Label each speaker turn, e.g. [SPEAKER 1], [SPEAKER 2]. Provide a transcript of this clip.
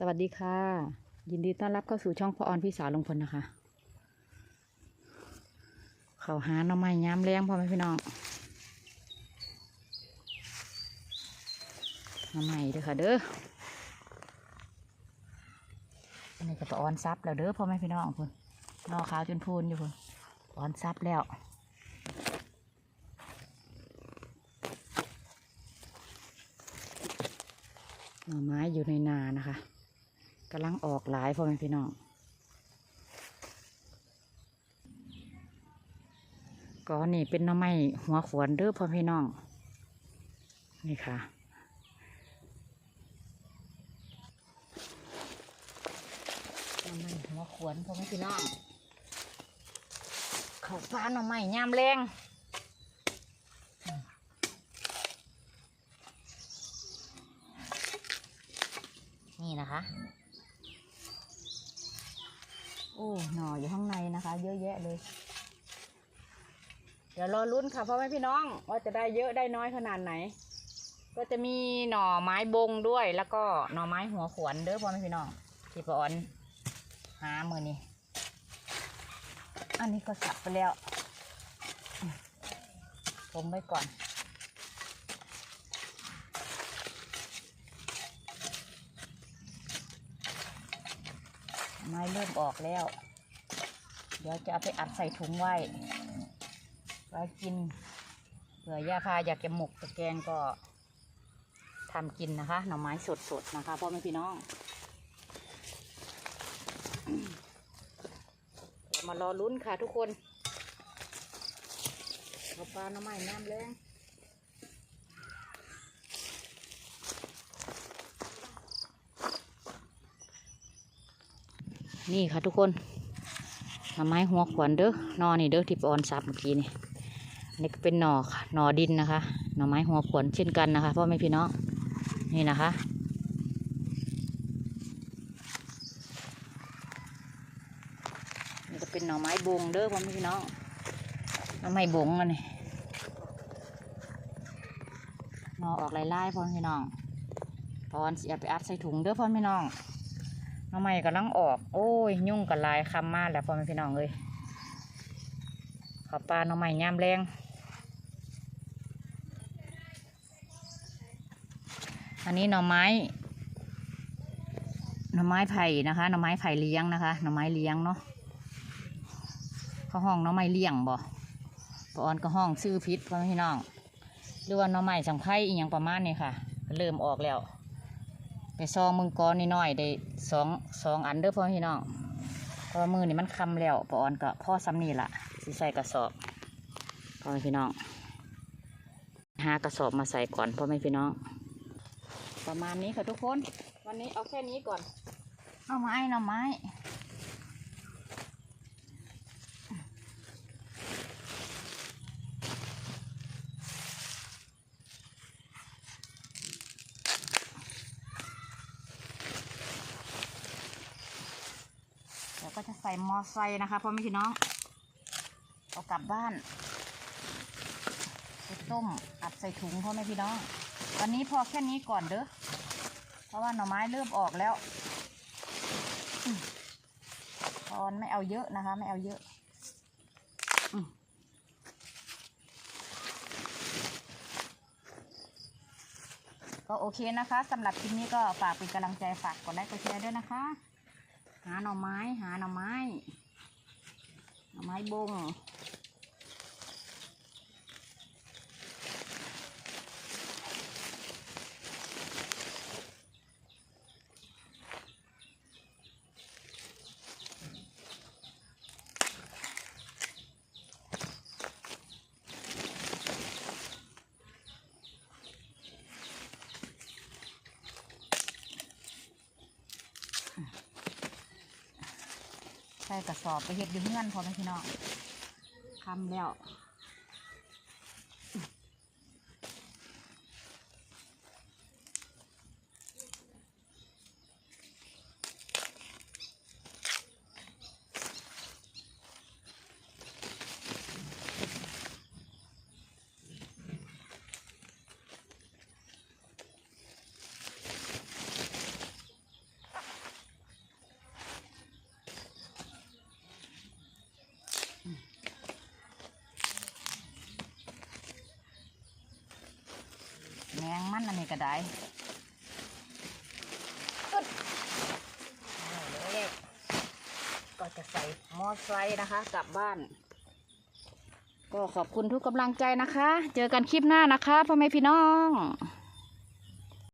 [SPEAKER 1] สวัสดีค่ะ ยินดีต้อนรับเข้าสู่ช่องพอออนพี่สาวลงพลนะคะ เขาหาหน่อไม้ย้ำแรงพ่อแม่พี่น้องหน่อไม้เด้อค่ะเด้ออันนี้ก็ปออนซับแล้วเด้อพ่อแม่พี่น้องคุณนอขาวจนพูนอยู่คุณออนซับแล้วหน่อไม้อยู่ในนานะคะำลังออกหลายพ่อแม่พี่น้องก็นี่เป็นน่อไม้หัวขวนเด้อพ่อพี่น้อง นี่ค่ะน่อไม้หัวขวนพ่อแม่พี่น้อง เขาฟ้าน่อไม้ยามแรงนี่นะคะ โอ้หน่ออยู่ข้างในนะคะ เยอะแยะเลย เดี๋ยวรอลุ้นค่ะพ่อแม่พี่น้องว่าจะได้เยอะได้น้อยขนาดไหน ก็จะมีหน่อไม้บงด้วย แล้วก็หน่อไม้หัวขวนเด้อพ่อแม่พี่น้องที่ปออนหามือนี้อันนี้ก็สับไปแล้วผมไว้ก่อน ไม้เริ่มออกแล้ว เดี๋ยวจะเอาไปอัดใส่ถุงไว้ ไว้กิน เผื่อย่าพาอยากจะหมกตะแกงก็ทำกินนะคะ หน่อไม้สดๆนะคะพ่อแม่พี่น้องมารอลุ้นค่ะทุกคนเอาปลาหน่อไม้น้ำแรง นี่ค่ะทุกคนหน่อไม้หัวขวัญเด้อนอนี่เด้อที่ปอนซับเมื่อกี้นี่นี่ก็เป็นหน่อค่ะหน่อดินนะคะ หน่อไม้หัวขวัญเช่นกันนะคะพ่อแม่พี่น้องนี่นะคะนี่ก็เป็นหน่อไม้บงเด้อพ่อแม่พี่น้องหน่อไม้บงอันนี้หน่อออกลายๆพ่อแม่พี่น้องพอนเสียไปอัดใส่ถุงเด้อพ่อแม่พี่น้อง น่อไม้กำลังออก โอ้ย ยุ่งกับลายคำมาแล้วพ่อแม่พี่น้องเลยขอปลาน่อไม้ยามแรงอันนี้หน่อไม้หน่อไม้ไผ่นะคะหน่อไม้ไผ่เลี้ยงนะคะหน่อไม้เลี้ยงเนาะเขาห้องหน้อไม้เลี้ยงบ่ปอนก็ห้องซื้อพิษพ่อแม่พี่น้องหรือว่าหน้อไม้สังไข่อีหยังประมาณนี้ค่ะ เริ่มออกแล้ว ไปซองมึงก้อนนิดหน่อยได้สองสองอันเด้อพ่อพี่น้องเพราะมือนี่มันคำแล้วปอนก็พ่อซ้ำนี่ละสิใส่กระสอบพ่อแม่พี่น้องหากระสอบมาใส่ก่อนพ่อแม่พี่น้อง ประมาณนี้ค่ะทุกคน วันนี้เอาแค่นี้ก่อนเอาไม้หน่อไม้ เดี๋ยวก็จะใส่ มอไซค์นะคะพ่อแม่พี่น้อง เอากลับบ้านไปต้มอัดใส่ถุงพ่อแม่พี่น้อง วันนี้พอแค่นี้ก่อนเด้อ เพราะว่าหน่อไม้เริ่มออกแล้วอืมพอนไม่เอาเยอะนะคะ ไม่เอาเยอะก็โอเคนะคะสำหรับคลิปนี้ก็ฝากเป็นกำลังใจฝากกดไลค์กดแชร์ด้วยนะคะ หาหน่อไม้ หาหน่อไม้ หน่อไม้บง ใส่กระสอบไปเห็ดอยืมเงินพอไหมพี่น้องทำแล้ว มันอันนี้ก็ได้อึ๊ดเอาเลยก็จะใส่หม้อไฟนะคะ กลับบ้าน ก็ขอบคุณทุกกำลังใจนะคะ เจอกันคลิปหน้านะคะพ่อแม่พี่น้อง